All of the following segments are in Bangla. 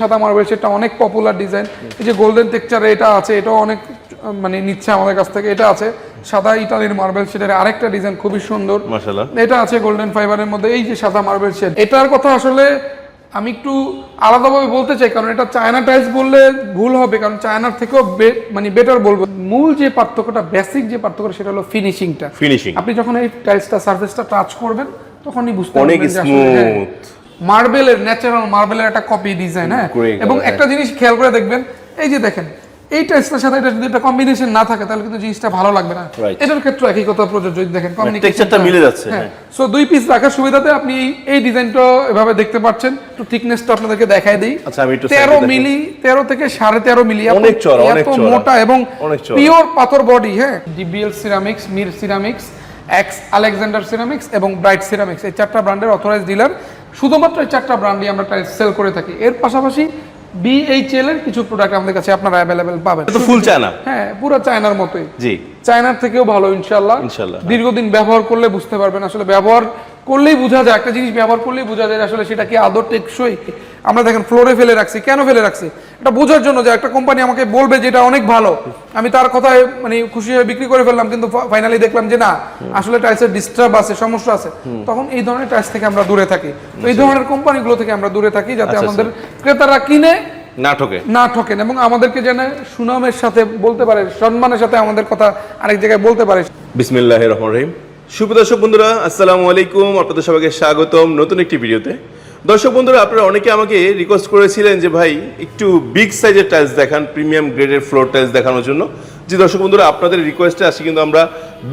সাদা মার্বেল সেটা অনেক পপুলার ডিজাইন এই যে গোল্ডেন টেক্সচারে এটা আছে এটাও অনেক মানে নিচ্ছে আমাদের কাছ থেকে। এটা আছে সাদা ইটালির মার্বেল সেটার আরেকটা ডিজাইন খুবই সুন্দর। এটা আছে গোল্ডেন ফাইবারের মধ্যে এই যে সাদা মার্বেল শেড এটার কথা আসলে আমি একটু আলাদাভাবে বলতে চাই কারণ এটা চায়না টাইলস বললে ভুল হবে কারণ চায়নার থেকেও মানে বেটার বলব। মূল যে পার্থক্যটা বেসিক যে পার্থক্য সেটা হলো ফিনিশিংটা ফিনিশিং আপনি যখন এই টাইলসটা সারফেসটা টাচ করবেন তখনই বুঝতে অনেক স্মুথ মার্বেলের ন্যাচারাল মার্বেলের একটা কপি ডিজাইন হ্যাঁ? এবং হ্যাঁ। একটা জিনিস খেয়াল করে দেখবেন এই যে দেখেন এই টাইলসটার সাথে এটা যদি একটা কম্বিনেশন না থাকে তাহলে কিন্তু জিনিসটা ভালো লাগবে না। এটার ক্ষেত্রে একই কথা প্রযোজ্য যদি দেখেন টেক্সচারটা মিলে যাচ্ছে হ্যাঁ। হ্যাঁ। সো দুই পিস রাখার সুবিধাতে আপনি এই- ডিজাইনটা এভাবে দেখতে পাচ্ছেন। একটু থিকনেসটা আপনাদেরকে দিই। আচ্ছা, আমি একটু তেরো side এ মিলি তেরো থেকে সাড়ে তেরো মিলি অনেক অনেক। মোটা এবং পিওর পাথর বডি হ্যাঁ? DBL ceramics Mir ceramics X Alexander ceramics এবং ব্রাইট সিরামিক্স এই চারটা ব্র্যান্ডের অথরাইজ ডিলার শুধুমাত্র এই চারটা ব্র্যান্ডই আমরা টাইলস সেল করে থাকি। এর পাশাপাশি বিএইচএল এর কিছু প্রোডাক্ট আমাদের কাছে আপনারা অ্যাভেলেবেল পাবেন। তো ফুল চায়না হ্যাঁ পুরো চায়নার মতোই। জি। চায়নার থেকেও ভালো ইনশাল্লাহ ইনশাল্লাহ। দীর্ঘদিন ব্যবহার করলে বুঝতে পারবেন। আসলে ব্যবহার করলেই বোঝা যায় একটা জিনিস ব্যবহার করলেই বোঝা যায় আসলে সেটা কি আদর টেকসই? আমরা দেখেন ফ্লোরে ফেলে রাখছি। কেন ফেলে রাখছি? এটা বোঝার জন্য যে একটা কোম্পানি আমাকে বলবে যে এটা অনেক ভালো। আমি তার কথায় মানে খুশি হয়ে বিক্রি করে ফেললাম কিন্তু ফাইনালি দেখলাম যে না আসলে টাইলসের ডিস্টার্ব আছে সমস্যা আছে। তখন এই ধরনের টাইলস থেকে আমরা দূরে থাকি। তো এই ধরনের কোম্পানিগুলো থেকে আমরা দূরে থাকি যাতে আচ্ছা, আমাদের ক্রেতারা কিনে নাটকে না ঠকেন এবং আমাদেরকে যেন সুনামের সাথে বলতে পারে সম্মানের সাথে আমাদের কথা আরেক জায়গায় বলতে পারে। বিসমিল্লাহ রহমান রহিম। সুপ্রদর্শক বন্ধুরা আসসালামু আলাইকুম। আপনাদের সবাইকে স্বাগতম নতুন একটি ভিডিওতে। দর্শক বন্ধুরা, আপনারা অনেকে আমাকে রিকোয়েস্ট করেছিলেন যে, ভাই, একটু বিগ সাইজের টাইলস দেখান প্রিমিয়াম গ্রেডের ফ্লোর টাইলস দেখানোর জন্য। যে দর্শক বন্ধুরা, আপনাদের রিকোয়েস্টে আসি, কিন্তু আমরা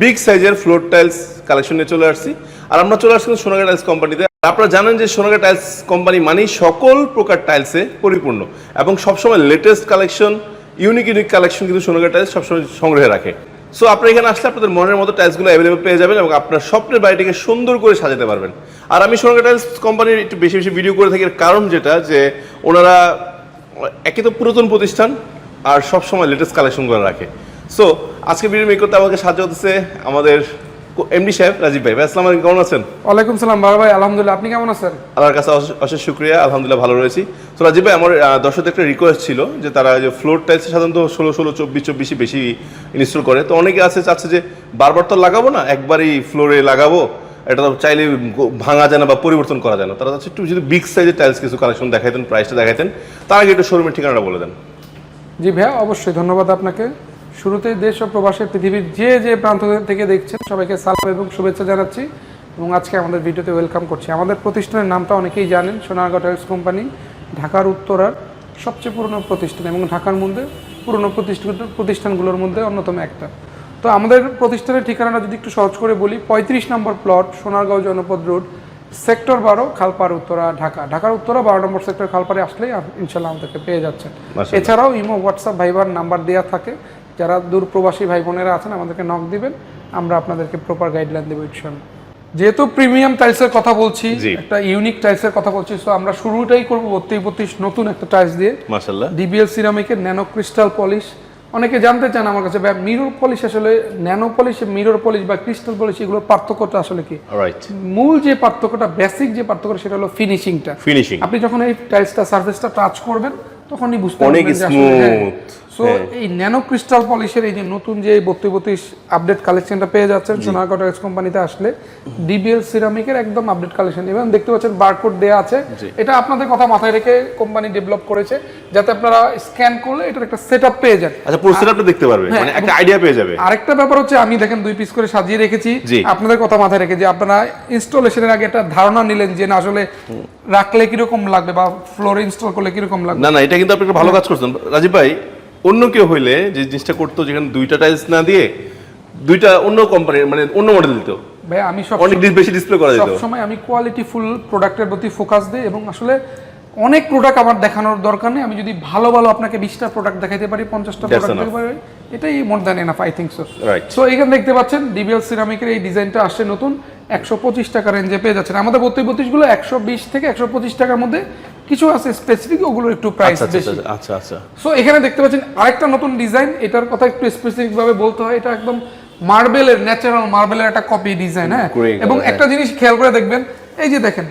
বিগ সাইজের ফ্লোর টাইলস কালেকশন চলে আসছি। আর আমরা চলে আসছি সোনাগা টাইলস কোম্পানিতে আপনারা জানেন যে, সোনাগা টাইলস কোম্পানি মানেই সকল প্রকার টাইলসে পরিপূর্ণ। এবং সবসময় latest collection unique unique collection কিন্তু সোনাগা টাইলস সবসময় সংগ্রহে রাখে। সো আপনারা এখানে আসলে আপনাদের মনের মতো টাইলসগুলো অ্যাভেলেবল পেয়ে যাবেন এবং আপনার স্বপ্নের বাড়িটিকে সুন্দর করে সাজাতে পারবেন। আর আমি সোনাগা টাইলস কোম্পানির একটু বেশি বেশি ভিডিও করে থাকি কারণ যেটা, যে ওনারা একে তো পুরাতন প্রতিষ্ঠান আর সবসময় লেটেস্ট কালেকশন করে রাখে। সো আজকে ভিডিও মেক করতে আমাকে সাহায্য করতেছে আমাদের এমডি সাহেব রাজীব ভাই ভাই আসসালামু আলাইকুম কেমন আছেন? ওয়ালাইকুম সালাম বাবা ভাই আলহামদুলিল্লাহ আপনি কেমন আছেন? আল্লাহর কাছে অশেষ- শুক্রিয়া আলহামদুলিল্লাহ ভালো রয়েছি। তো রাজীব ভাই আমার দর্শকদের একটা রিকোয়েস্ট ছিল যে তারা যে ফ্লোর টাইলস সাধারণত ষোলো ষোলো চব্বিশ চব্বিশে বেশি ইনস্টল করে। তো অনেকে আছে চাচ্ছে যে বারবার তো লাগাবো না একবারই ফ্লোরে লাগাবো এটা তো চাইলে ভাঙা যায় না বা পরিবর্তন করা যায় না। তারা চাচ্ছে একটু যদি বিগ সাইজের টাইলস কিছু কালেকশন দেখাইতেন প্রাইসটা দেখাইতেন তার আগে একটু শোরুমের ঠিকানাটা বলে দেন। জি ভাইয়া অবশ্যই ধন্যবাদ আপনাকে। শুরুতেই দেশ ও প্রবাসের পৃথিবীর যে যে প্রান্ত থেকে দেখছেন সবাইকে সালাম এবং শুভেচ্ছা জানাচ্ছি এবং আজকে আমাদের ভিডিওতে ওয়েলকাম করছি। আমাদের প্রতিষ্ঠানের নামটা অনেকেই জানেন সোনারগাঁ টাইলস কোম্পানি ঢাকার উত্তরার সবচেয়ে পুরনো প্রতিষ্ঠান এবং ঢাকার মধ্যে পুরনো প্রতিষ্ঠান প্রতিষ্ঠানগুলোর মধ্যে অন্যতম একটা। তো আমাদের প্রতিষ্ঠানের ঠিকানাটা যদি একটু সহজ করে বলি পঁয়ত্রিশ নম্বর প্লট সোনারগাঁও জনপদ রোড সেক্টর বারো খালপাড় উত্তরা ঢাকা। ঢাকার উত্তরা বারো নম্বর সেক্টর খালপাড়ে আসলেই ইনশাল্লাহ আমাদেরকে পেয়ে যাচ্ছেন। এছাড়াও ইমো হোয়াটসঅ্যাপ ভাইবার নাম্বার দেওয়া থাকে। যারা দূর প্রবাসী ভাই বোনেরা আছেন আমাদেরকে নক দিবেন। আমরা আপনাদেরকে প্রপার গাইডলাইন দেবো ইনশাল্লাহ যেহেতু প্রিমিয়াম টাইলসের কথা বলছি একটা ইউনিক টাইলসের কথা বলছি সো আমরা শুরুটাই করব বত্রিশ বত্রিশ নতুন একটা টাইলস দিয়ে। মাসাল্লাহ ডিবিএল সিরামিকের ন্যানো ক্রিস্টাল পলিশ অনেকে জানতে চান আমার কাছে মিরর পলিশ আসলে ন্যানো পলিশ মিরর পলিশ বা ক্রিস্টাল পলিশ এগুলোর পার্থক্যটা আসলে কি? মূল যে পার্থক্যটা বেসিক যে পার্থক্য সেটা হলো ফিনিশিংটা ফিনিশিং আপনি যখন এই টাইলসটা সারফেসটা টাচ করবেন তখনই বুঝতে অনেক আসলে হ্যাঁ। সো এই ন্যানো ক্রিস্টাল পলিশের এই যে নতুন যে বত্রিশ বত্রিশ আপডেট কালেকশনটা পেয়ে যাচ্ছেন সোনারগাঁও টাইলস কোম্পানিতে আসলে ডিবিএল সিরামিকের একদম আপডেট কালেকশন এবং দেখতে পাচ্ছেন বারকোড দেওয়া আছে। এটা আপনাদের কথা মাথায় রেখে কোম্পানি ডেভেলপ করেছে যাতে আপনারা স্ক্যান করলে এটার একটা সেটআপ পেয়ে যান। আচ্ছা পুরো সেটআপটা দেখতে পারবে হ্যাঁ, মানে একটা আইডিয়া পেয়ে যাবে। আরেকটা ব্যাপার হচ্ছে আমি দেখেন দুই পিস করে সাজিয়ে রেখেছি। আপনাদের কথা মাথায় রেখে যে আপনারা ইনস্টলেশনের আগে একটা ধারণা নিলেন যে না আসলে রাখলে কীরকম লাগবে বা ফ্লোরে ইনস্টল করলে কীরকম লাগবে? না না এটা কিন্তু আপনি একটা ভালো কাজ করছেন। রাজীব ভাই অন্য কেউ হইলে যে জিনিসটা করতো যেখানে দুইটা টাইলস না দিয়ে দুইটা অন্য কোম্পানির মানে অন্য মডেল দিত। ভাই আমি সব অনেক বেশি ডিসপ্লে করা যেত। সবসময় আমি কোয়ালিটি ফুল প্রোডাক্টের প্রতি ফোকাস দিই এবং আসলে অনেক প্রোডাক্ট আমার দেখানোর দরকার নেই। আমি যদি ভালো ভালো আপনাকে বিশটা প্রোডাক্ট দেখাইতে পারি পঞ্চাশটা প্রোডাক্ট. দেখাতে পারি এটাই more than enough I think so so এখানে দেখতে পাচ্ছেন ডিবিএল সিরামিকের এই ডিজাইনটা আসছে নতুন। একশো পঁচিশ টাকা রেঞ্জে পেয়ে যাচ্ছেন। আমাদের বত্রিশ বত্রিশগুলো একশো বিশ থেকে একশো পঁচিশ টাকার মধ্যে কিছু আছে স্পেসিফিক ওগুলো একটু প্রাইস আচ্ছা বেশি। আচ্ছা আচ্ছা। আচ্ছা সো এখানে দেখতে পাচ্ছেন আরেকটা নতুন ডিজাইন এটার কথা একটু স্পেসিফিক ভাবে বলতে হয়। এটা একদম মার্বেলের ন্যাচারাল মার্বেলের একটা কপি ডিজাইন হ্যাঁ? এবং হ্যাঁ। একটা জিনিস খেয়াল করে দেখবেন এই যে দেখেন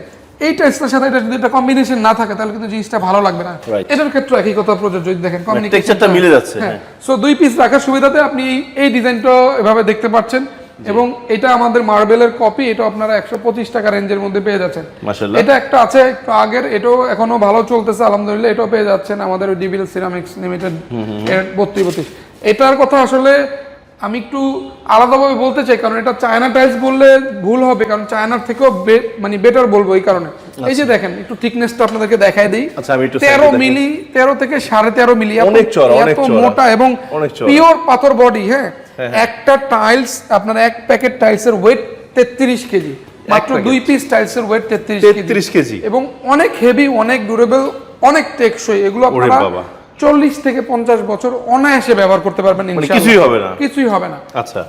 এই টাইলসটার সাথে এটা যদি একটা কম্বিনেশন না থাকে তাহলে কিন্তু জিনিসটা ভালো লাগবে না। এটার ক্ষেত্রে একই কথা প্রযোজ্য যদি দেখেন communication texture-টা মিলে যাচ্ছে, হ্যাঁ। হ্যাঁ। সো দুই পিস রাখার সুবিধাতে আপনি এই ডিজাইনটা এভাবে দেখতে পাচ্ছেন। এবং এটা আমাদের মার্বেলের কপি এটা আপনারা একশো পঁচিশ টাকা রেঞ্জের মধ্যে পেয়ে যাচ্ছেন। এটা একটা আছে একটু আগের এটাও এখনও ভালো চলতেছে আলহামদুলিল্লাহ এটাও পেয়ে যাচ্ছেন আমাদের ডিবিএল সিরামিক্স লিমিটেড এর বত্রিশ বত্রিশ। এটার কথা আসলে আমি একটু আলাদাভাবে বলতে চাই কারণ এটা চায়না টাইলস বললে ভুল হবে কারণ চায়নার থেকেও মানে বেটার বলব এই কারণে। এই যে দেখেন একটু থিকনেসটা আপনাদেরকে দেখাই দিই। আচ্ছা, তেরো মিলি তেরো থেকে সাড়ে তেরো মিলি। মোটা এবং পিওর পাথর বডি হ্যাঁ? একটা টাইলস আপনার এক প্যাকেট টাইলসের ওয়েট তেত্রিশ কেজি। মাত্র দুই পিস টাইলসের ওয়েট তেত্রিশ কেজি? এবং অনেক হেভি অনেক ডিউরেবল অনেক টেকসই। এগুলো আপনারা চল্লিশ থেকে পঞ্চাশ বছর অনায়াসে ব্যবহার করতে পারবেন মানে কিছুই হবে না? কিছুই হবে না। আচ্ছা।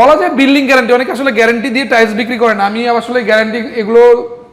বলা যায় বিল্ডিং গ্যারান্টি অনেকে আসলে গ্যারান্টি দিয়ে টাইলস বিক্রি করে না। আমি আসলে গ্যারান্টি এগুলো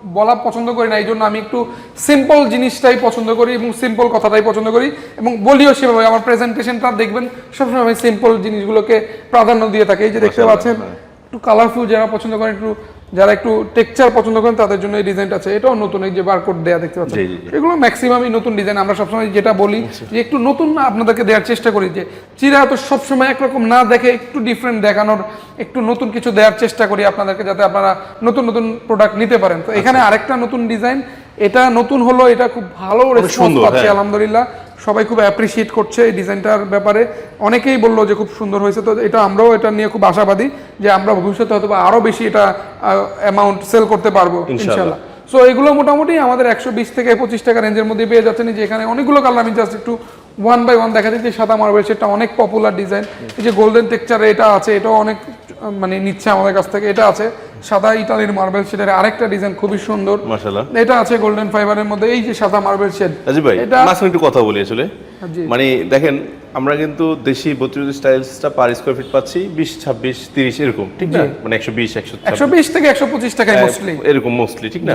বলা পছন্দ করি না এই জন্য আমি একটু সিম্পল জিনিসটাই পছন্দ করি এবং সিম্পল কথাটাই পছন্দ করি এবং বলিও সেভাবে আমার প্রেজেন্টেশনটা দেখবেন সবসময় আমি সিম্পল জিনিসগুলোকে প্রাধান্য দিয়ে থাকি এই যে দেখতে পাচ্ছেন হ্যাঁ। একটু কালারফুল যারা পছন্দ করেন একটু যারা একটু টেক্সচার পছন্দ করেন তাদের জন্য এই ডিজাইনটা আছে। এটাও নতুন এই যে বারকোড দেয়া দেখতে পাচ্ছেন। এগুলো ম্যাক্সিমামই নতুন ডিজাইন আমরা সবসময় যেটা বলি যে একটু নতুন না আপনাদেরকে দেওয়ার চেষ্টা করি যে চিরা তো সবসময় একরকম না দেখে একটু ডিফারেন্ট দেখানোর একটু নতুন কিছু দেওয়ার চেষ্টা করি আপনাদেরকে যাতে আপনারা নতুন নতুন প্রোডাক্ট নিতে পারেন। তো এখানে আরেকটা নতুন ডিজাইন এটা নতুন হলো এটা খুব ভালো রেসপন্স পাচ্ছি হ্যাঁ। আলহামদুলিল্লাহ। সবাই খুব অ্যাপ্রিসিয়েট করছে এই ডিজাইনটার ব্যাপারে। অনেকেই বলল যে খুব সুন্দর হয়েছে তো এটা আমরাও এটা নিয়ে খুব আশাবাদী যে আমরা ভবিষ্যতে হয়তো আরও আরও বেশি এটা অ্যামাউন্ট সেল করতে পারব। ইনশাল্লাহ সো এগুলো মোটামুটি আমাদের একশো বিশ থেকে পঁচিশ টাকা রেঞ্জের মধ্যে পেয়ে যাচ্ছেন। যে এখানে অনেকগুলো কালার আমি জাস্ট একটু ওয়ান বাই ওয়ান দেখা দিচ্ছি সাদা মার্বেল সেটা অনেক পপুলার ডিজাইন এই যে গোল্ডেন টেক্সচারে এটা আছে এটাও অনেক মানে নিচ্ছে আমাদের কাছ থেকে। এটা আছে সাদা ইটালির মার্বেল সেটার আরেকটা ডিজাইন খুবই সুন্দর। মাশাআল্লাহ। এটা আছে গোল্ডেন ফাইবারের মধ্যে এই যে সাদা মার্বেল শেড রাজীব ভাই এটা মাঝখানে একটু কথা বলি আসলে। মানে দেখেন আমরা কিন্তু দেশি বত্রিশ স্টাইলসটা পার স্কোয়ার ফিট পাচ্ছি বিশ ছাব্বিশ তিরিশ এরকম ঠিক না? মানে একশো বিশ একশো একশো বিশ থেকে একশো পঁচিশ টাকায় মোস্টলি এরকম মোস্টলি ঠিক না?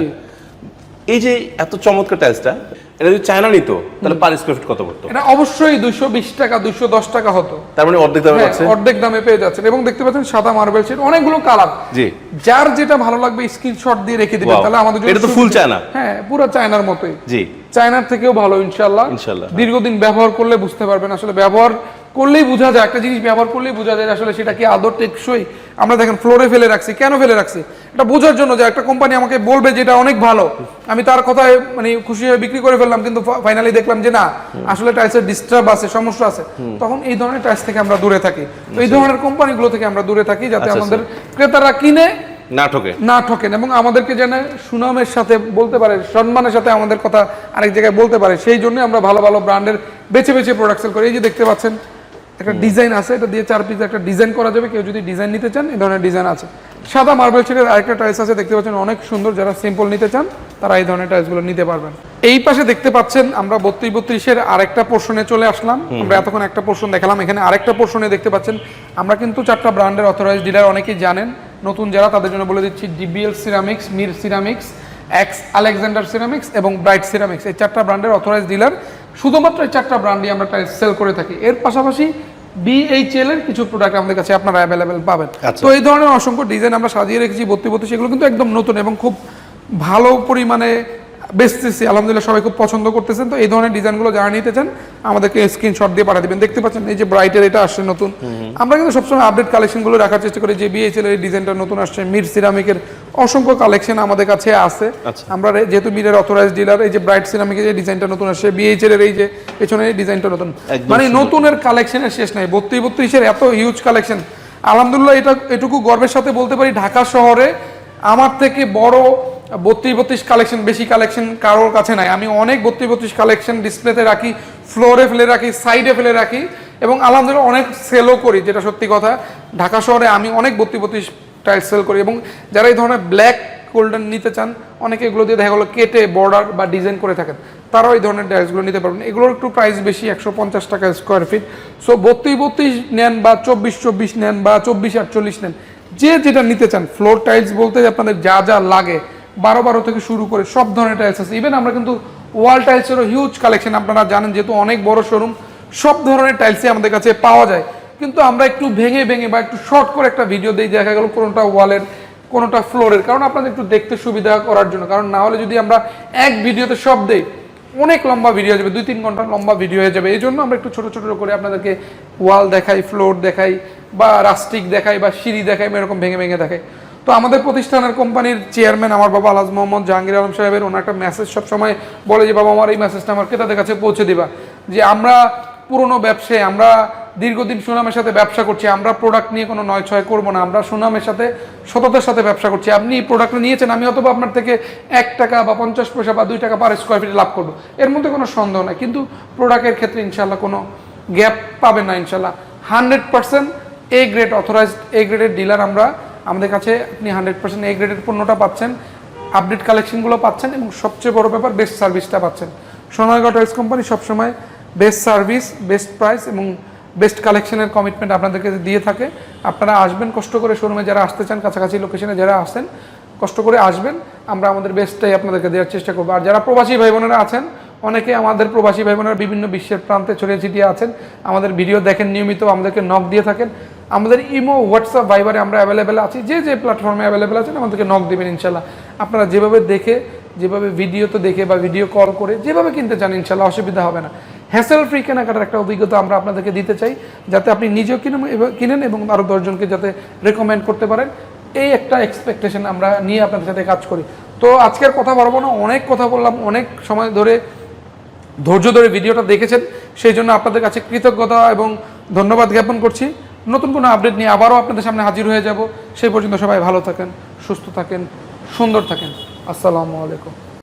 এই যে এত চমৎকার টাইলসটা এটা যদি চায়না নিত তাহলে পার স্কোয়ার ফিট কত পড়তো? এটা অবশ্যই দুইশো বিশ টাকা দুইশো দশ টাকা হতো। তার মানে অর্ধেক দামে হ্যাঁ, অর্ধেক দামে পেয়ে যাচ্ছেন। এবং দেখতে পাচ্ছেন সাদা মার্বেল সেট অনেকগুলো কালার জি। যার যেটা ভালো লাগবে স্ক্রিনশট দিয়ে রেখে দিবেন। তাহলে আমাদের জন্য এটা তো ফুল চায়না। হ্যাঁ পুরো চায়নার মতোই। জি। চায়নার থেকেও ভালো ইনশাল্লাহ ইনশাল্লাহ। দীর্ঘদিন ব্যবহার করলে বুঝতে পারবেন আসলে ব্যবহার করলেই বোঝা যায় একটা জিনিস ব্যবহার করলেই বোঝা যায় আসলে সেটা কি আদর টেকসই? আমরা দেখেন ফ্লোরে ফেলে রাখছি। কেন ফেলে রাখছি? এটা বোঝার জন্য যে একটা কোম্পানি আমাকে বলবে যে এটা অনেক ভালো। আমি তার কথায় মানে খুশি হয়ে বিক্রি করে ফেললাম কিন্তু ফাইনালি দেখলাম যে না আসলে টাইলসের ডিস্টার্ব আছে সমস্যা আছে। তখন এই ধরনের টাইলস থেকে আমরা দূরে থাকি। তো এই ধরনের কোম্পানিগুলো থেকে আমরা দূরে থাকি যাতে আচ্ছা, আমাদের ক্রেতারা কিনে নাটকে না ঠকেন এবং আমাদেরকে যেন সুনামের সাথে বলতে পারে সম্মানের সাথে আমাদের কথা আরেক জায়গায় বলতে পারে সেই জন্য আমরা ভালো ভালো ব্র্যান্ডের বেছে বেছে প্রোডাক্ট সেল করি। এই যে দেখতে পাচ্ছেন একটা ডিজাইন আছে এটা দিয়ে চার পিস একটা ডিজাইন করা যাবে। কেউ যদি ডিজাইন নিতে চান এই ধরনের ডিজাইন আছে। সাদা মার্বেল শেডের আরেকটা টাইলস আছে দেখতে পাচ্ছেন অনেক সুন্দর। যারা সিম্পল নিতে চান তারা এই ধরনের টাইলসগুলো নিতে পারবেন। এই পাশে দেখতে পাচ্ছেন আমরা বত্রিশ বত্রিশের আরেকটা পোর্শনে চলে আসলাম। আমরা এতক্ষণ একটা পোর্শন দেখালাম। এখানে আরেকটা পোর্শনে দেখতে পাচ্ছেন আমরা কিন্তু চারটা ব্র্যান্ডের অথরাইজ ডিলার অনেকেই জানেন। নতুন যারা তাদের জন্য বলে দিচ্ছি DBL ceramics Mir ceramics X Alexander ceramics এবং ব্রাইট সিরামিক্স এই চারটা ব্র্যান্ডের অথরাইজ ডিলার শুধুমাত্র এই চারটা ব্র্যান্ডই আমরা টাইলস সেল করে থাকি। এর পাশাপাশি বিএইচএল এর কিছু প্রোডাক্ট আমাদের কাছে আপনারা অ্যাভেলেবেল পাবেন। আচ্ছা। তো এই ধরনের অসংখ্য ডিজাইন আমরা সাজিয়ে রেখেছি সেগুলো কিন্তু একদম নতুন এবং খুব ভালো পরিমাণে বেচতেছি আলহামদুলিল্লাহ সবাই খুব পছন্দ করতেছেন। তো এই ধরনের ডিজাইনগুলো যারা নিতে চান আমাদেরকে স্ক্রিনশট দিয়ে পাঠিয়ে দিবেন। দেখতে পাচ্ছেন এই যে ব্রাইটের এটা আসছে নতুন। আমরা কিন্তু সবসময় আপডেট কালেকশনগুলো রাখার চেষ্টা করি। যে বিএইচএল এর ডিজাইনটা নতুন আসছে মির সিরামিকের অসংখ্য কালেকশন আমাদের কাছে আছে। আচ্ছা। আমরা যেহেতু মিরের অথরাইজ ডিলার এই যে ব্রাইট সিরামিকের যে ডিজাইনটা নতুন আসছে বিএইচএল এর এই যে পেছনে এই ডিজাইনটা নতুন। মানে। নতুনের কালেকশনের শেষ নাই বত্রিশ বত্রিশের এত হিউজ কালেকশন আলহামদুলিল্লাহ এটা এটুকু গর্বের সাথে বলতে পারি ঢাকা শহরে আমার থেকে বড় বত্রিশ বত্রিশ কালেকশন বেশি কালেকশন কারোর কাছে নাই। আমি অনেক বত্রিশ বত্রিশ কালেকশন ডিসপ্লেতে রাখি ফ্লোরে ফেলে রাখি সাইডে ফেলে রাখি এবং আলহামদুলিল্লাহ অনেক সেলও করি যেটা সত্যি কথা। ঢাকা শহরে আমি অনেক বত্রিশ বত্রিশ টাইলস সেল করি এবং যারা এই ধরনের ব্ল্যাক গোল্ডেন নিতে চান, অনেকে এগুলো দিয়ে দেখা গেলো কেটে বর্ডার বা ডিজাইন করে থাকেন, তারাও এই ধরনের টাইলসগুলো নিতে পারবেন। এগুলোর একটু প্রাইস বেশি, একশো পঞ্চাশ টাকা স্কোয়ার ফিট সো বত্রিশ বত্রিশ নেন বা চব্বিশ চব্বিশ নেন বা চব্বিশ আটচল্লিশ নেন, যে যেটা নিতে চান ফ্লোর টাইলস বলতে আপনাদের যা যা লাগে, বারো বারো থেকে শুরু করে সব ধরনের টাইলস আছে। ইভেন আমরা কিন্তু ওয়াল টাইলসেরও হিউজ কালেকশন আপনারা জানেন যেহেতু অনেক বড় শোরুম সব ধরনের টাইলসই আমাদের কাছে পাওয়া যায়। কিন্তু আমরা একটু ভেঙে ভেঙে বা একটু শর্ট করে একটা ভিডিও দিই, দেখা গেল কোনোটা ওয়ালের কোনোটা ফ্লোরের কারণ আপনাদের একটু দেখতে সুবিধা করার জন্য। কারণ না হলে যদি আমরা এক ভিডিওতে সব দেই, অনেক লম্বা ভিডিও হয়ে যাবে, দুই তিন ঘণ্টার লম্বা ভিডিও হয়ে যাবে। এই জন্য আমরা একটু ছোট ছোট করে আপনাদেরকে ওয়াল দেখাই ফ্লোর দেখাই, বা রাস্টিক দেখাই, বা সিঁড়ি দেখাই এরকম ভেঙে ভেঙে দেখাই। তো আমাদের প্রতিষ্ঠানের কোম্পানির চেয়ারম্যান আমার বাবা আলাজ মোহাম্মদ জাহাঙ্গীর আলম সাহেবের, ওনার একটা মেসেজ সবসময় বলে যে, বাবা, আমার এই মেসেজটা আমার ক্রেতাদের কাছে পৌঁছে দিবা। যে আমরা পুরনো ব্যবসায়, আমরা দীর্ঘদিন সুনামের সাথে ব্যবসা করছি, আমরা প্রোডাক্ট নিয়ে কোনো নয় ছয় করব না, আমরা সুনামের সাথে, সততার সাথে ব্যবসা করছি। আপনি এই প্রোডাক্টটা নিয়েছেন, আমি অথবা আপনার থেকে এক টাকা বা পঞ্চাশ পয়সা বা দুই টাকা পার স্কোয়ার ফিট লাভ করব। এর মধ্যে কোনো সন্দেহ নাই, কিন্তু প্রোডাক্টের ক্ষেত্রে ইনশাল্লাহ কোনো গ্যাপ পাবে না ইনশাল্লাহ hundred percent A grade authorised A গ্রেডের ডিলার আমরা, আমাদের কাছে আপনি হান্ড্রেড পার্সেন্ট এ গ্রেডের পণ্যটা পাচ্ছেন আপডেট কালেকশনগুলো পাচ্ছেন এবং সবচেয়ে বড় ব্যাপার বেস্ট সার্ভিসটা পাচ্ছেন। সোনারগাঁও টয়েস কোম্পানি সবসময় বেস্ট সার্ভিস বেস্ট প্রাইস এবং বেস্ট কালেকশনের কমিটমেন্ট আপনাদেরকে দিয়ে থাকে। আপনারা আসবেন, কষ্ট করে শোরুমে যারা আসতে চান, কাছাকাছি লোকেশনে যারা আসেন, কষ্ট করে আসবেন। আমরা আমাদের বেস্টটাই আপনাদেরকে দেওয়ার চেষ্টা করব। আর যারা প্রবাসী ভাই বোনেরা আছেন, অনেকে আমাদের প্রবাসী ভাই বোনেরা বিভিন্ন বিশ্বের প্রান্তে ছড়িয়ে ছিটিয়ে আছেন। আমাদের ভিডিও দেখেন, নিয়মিত আমাদেরকে নক দিয়ে থাকেন। আমাদের ইমো হোয়াটসঅ্যাপ ভাইবারে আমরা অ্যাভেলেবেল আছি। যে যে প্ল্যাটফর্মে অ্যাভেলেবেল আছেন, আমাদেরকে নক দেবেন, ইনশাল্লাহ। আপনারা যেভাবে দেখে, যেভাবে ভিডিও তো দেখে বা ভিডিও কল করে, যেভাবে কিনতে চান, ইনশাল্লাহ, অসুবিধা হবে না। হ্যাসেল ফ্রি কেনাকাটার একটা অভিজ্ঞতা আমরা আপনাদেরকে দিতে চাই, যাতে আপনি নিজেও এবং- কিনেন এবং আরও দশজনকে যাতে রেকমেন্ড করতে পারেন। এই একটা এক্সপেকটেশন আমরা নিয়ে আপনাদের সাথে কাজ করি। তো আজকের কথা বলব না, অনেক কথা বললাম, অনেক সময় ধরে ধৈর্য ধরে ভিডিওটা দেখেছেন, সেই জন্য আপনাদের কাছে কৃতজ্ঞতা এবং ধন্যবাদ জ্ঞাপন করছি। নতুন কোনো আপডেট নিয়ে আবারও আপনাদের সামনে হাজির হয়ে যাব। সেই পর্যন্ত সবাই ভালো থাকেন, সুস্থ থাকেন, সুন্দর থাকেন। আসসালামু আলাইকুম।